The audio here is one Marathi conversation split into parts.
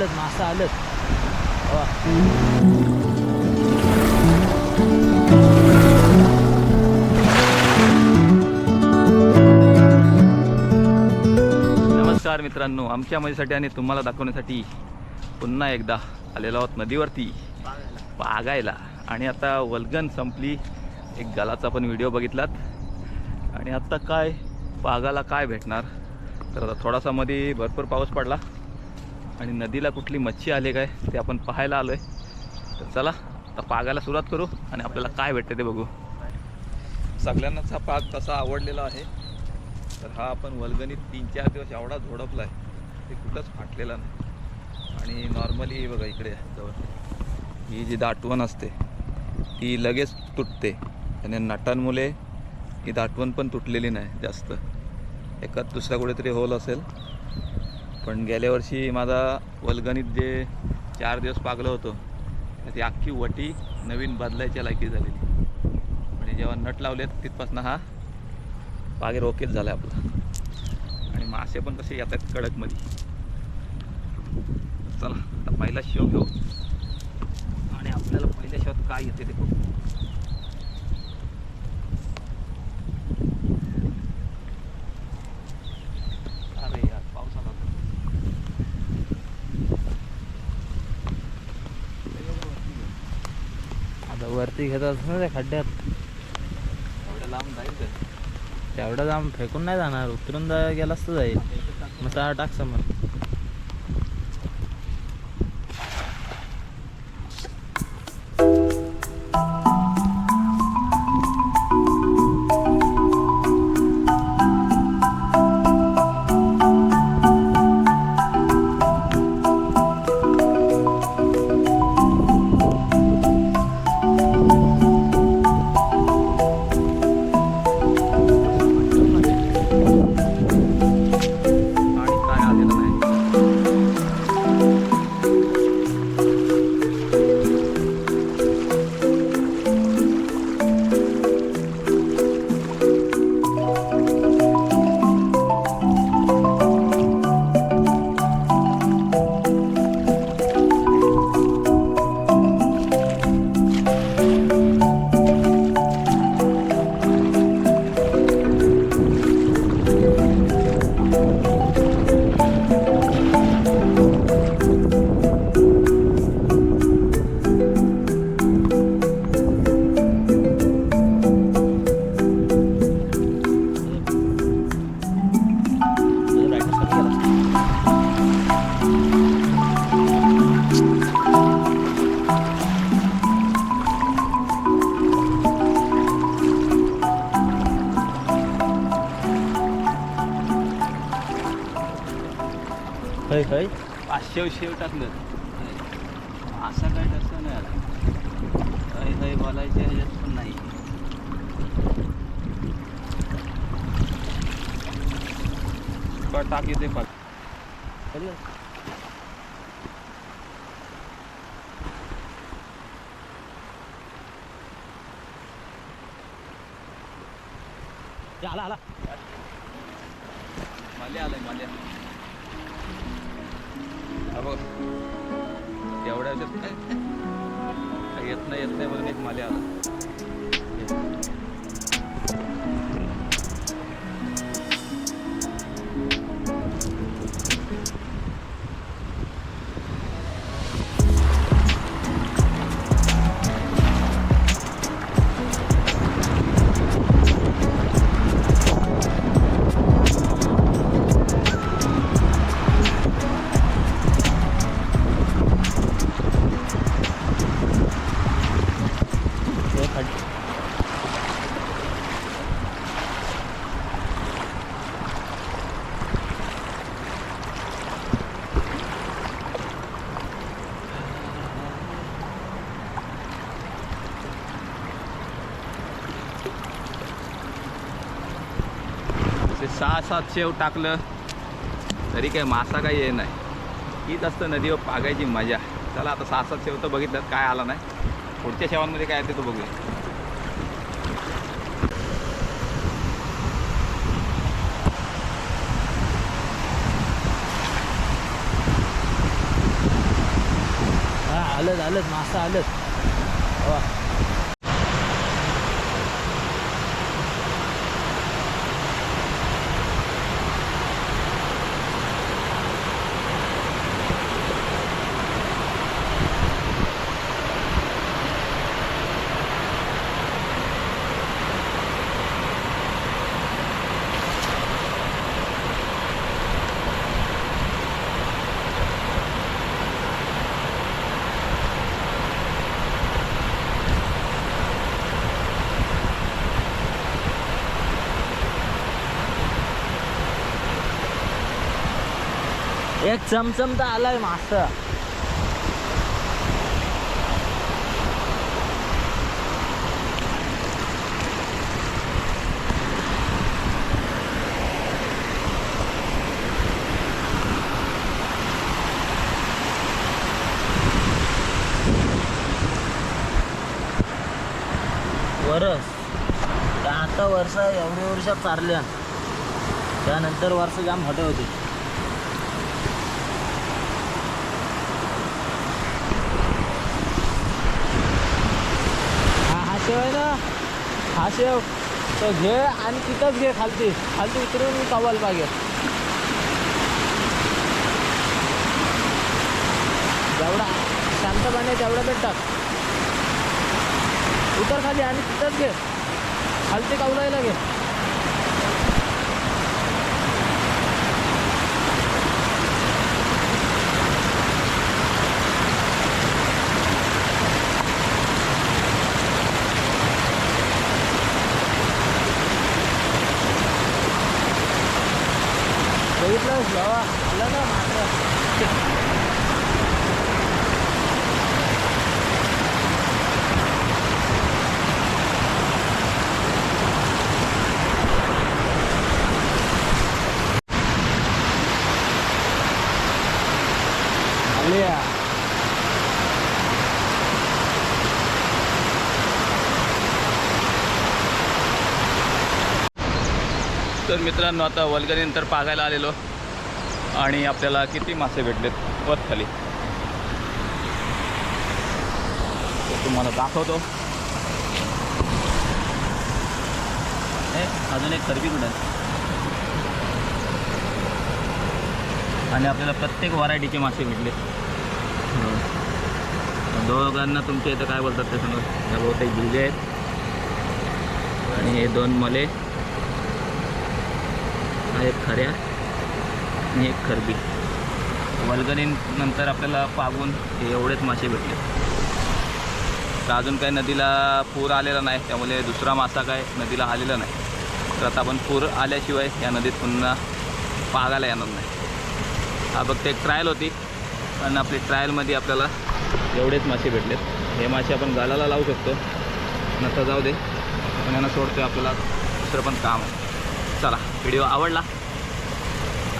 आलंच मासा आलंच नमस्कार मित्रांनो आमच्या मजेसाठी आणि तुम्हाला दाखवण्यासाठी पुन्हा एकदा आलेलो आहोत नदीवरती पागायला. आणि आता वल्गन संपली एक गालाचा पण व्हिडिओ बघितलात. आणि आत्ता काय पागाला काय भेटणार? तर आता थोडासा मध्ये भरपूर पाऊस पडला. आणि नदीला कुठली मच्छी आली काय ते आपण पाहायला आलो आहे तर चला आता पागायला सुरुवात करू आणि आपल्याला काय भेटते ते बघू. सगळ्यांनाच हा पाग तसा आवडलेला आहे. तर हा आपण वल्गणीत तीन चार दिवस एवढा झोडपला आहे ते कुठंच फाटलेला नाही. आणि नॉर्मली बघा इकडे जवळ. ही जी दाटवण असते ती लगेच तुटते. आणि नटांमुळे ही दाटवण पण तुटलेली नाही जास्त. एकाच दुसऱ्या कुठेतरी होल असेल. पण गेल्या वर्षी माझा वलगणीत जे चार दिवस पागलं होतं ती अख्खी वटी नवीन बदलायच्या लायकी झालेली. म्हणजे जेव्हा नट लावलेत तिथपासून हा पागे रोकेच झाला आपला. आणि मासे पण कसे येतात कडकमध्ये. चला आता पहिला शो घेऊ. आणि आपल्याला पहिल्या शोत काय येते ते बघू अरे यार पाऊस आला होता. वरती घेतात ना त्या खड्ड्यात. लांब जाईल ते. तेवढं जाम फेकून नाही जाणार उतरून जा गेलास तर जाईल. मग टाक समोर. पाचशे शेव टाकलं. असं काय तसं नाही आलं. काही काही बोलायचे ह्याच्यात पण नाही. टाक येते पाक आला आला. माल्या आलाय माल्या बघ. एवढ्या ह्याच्यात काय? येत नाही येत नाही म्हणून एक माले आला सहा सात शेव टाकलं तरी काय मासा काही ये नाही. हीच असतं नदीवर पागायची मजा. चला आता सहा सात शेव तर बघितलं काय आला नाही. पुढच्या शेवांमध्ये काय येते तो बघूया. आलंच आलंच मासा आलंच. एक चमचम तर आलाय मासा वरस. त्या आता वर्ष एवढ्या वर्षात चारल्या त्यानंतर वर्ष जाम हटवते होते हा हा शेव आहे ना हा शेव घे आणि तिथंच घे खालती. खालती उतरून मी कवाल पाहिजे जेवढा शांतपणे तेवढं भेटतात. उतर खाली आणि तिथंच घे. खालती कवलायला घे. เลยเดี๋แล้วเริ่มมาเลย तर मित्रांनो आता वलगरीनंतर पागायला आलेलो. आणि आपल्याला किती मासे भेटलेत? वर खाली. तुम्हाला दाखवतो. अजून एक खरबी कुठं आहे? आणि आपल्याला प्रत्येक व्हरायटीचे मासे भेटले. दोघांना तुमच्या इथं काय बोलतात ते सांगा. बहुतेक भिजे आहेत. आणि हे दोन मले. हा एक खऱ्या आणि एक खरबी. वल्गनीनंतर आपल्याला पागून एवढेच मासे भेटले. तर अजून काही नदीला पूर आलेला नाही त्यामुळे दुसरा मासा काय नदीला आलेला नाही. तर आता आपण पूर आल्याशिवाय या नदीत पुन्हा पागायला येणार नाही. हा फक्त एक ट्रायल होती पण आपली ट्रायलमध्ये आपल्याला एवढेच मासे भेटलेत हे मासे आपण गालाला लावू शकतो. पण जाऊ दे. पण यांना सोडतो आपल्याला दुसरं पण काम आहे. चला व्हिडिओ आवडला?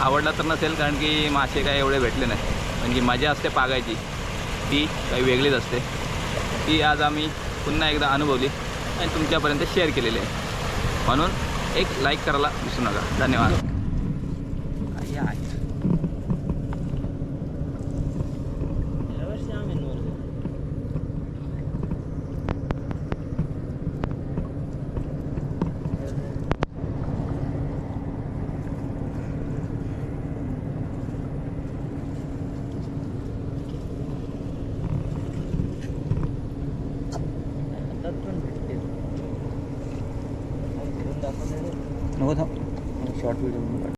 आवडला तर नसेल कारण की मासे काय एवढे भेटले नाही म्हणजे मजा असते पागायची. ती काही वेगळीच असते. ती आज आम्ही पुन्हा एकदा अनुभवली आणि तुमच्यापर्यंत शेअर केलेली आहे. म्हणून एक लाईक करायला विसरू नका. धन्यवाद.